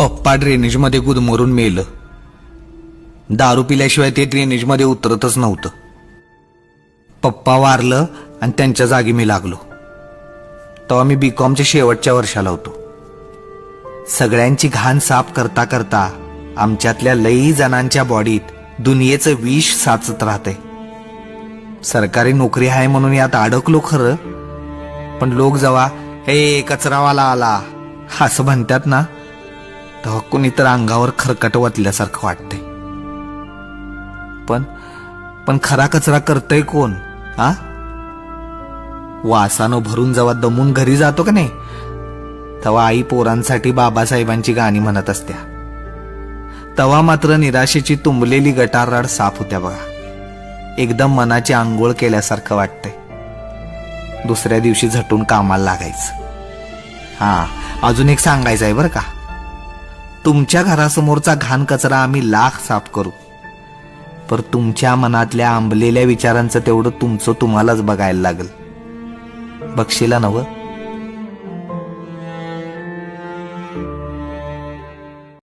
पप्पा ड्रेनेजमध्ये गुदमरून मेलं. दारू पिल्याशिवाय ते ड्रेनेजमध्ये उतरतच नव्हतं. पप्पा वारलं आणि त्यांच्या जागी मी लागलो. तेव्हा मी बी कॉमच्या शेवटच्या वर्षाला होतो. सगळ्यांची घाण साफ करता करता आमच्यातल्या लई जणांच्या बॉडीत दुनियेचं विष साचत राहते सरकारी नोकरी आहे म्हणून यात अडकलो खरं. पण लोक जेव्हा हे कचरावाला आला. असं म्हणतात ना तेव्हा कुणी तर अंगावर खरकट वाटल्यासारखं वाटतंय. पण पण खरा कचरा करतय कोण हा वासानं भरून जेव्हा दमून घरी जातो का नाही? तेव्हा आई पोरांसाठी बाबासाहेबांची गाणी म्हणत असत्या. तवा मात्र निराशेची तुंबलेली गटारराड साफ होत्या बघा. एकदम मनाची आंघोळ केल्यासारखं वाटतंय. दुसऱ्या दिवशी झटून कामाला लागायचं. हा अजून एक सांगायचं आहे बरं का. तुमच्या घरासमोरचा घाण कचरा आम्ही लाख साफ करू. पर तुमच्या मनातल्या आंबलेल्या विचारांचं तेवढं तुमचं तुम्हालाच बघायला लागल. बक्षीला नव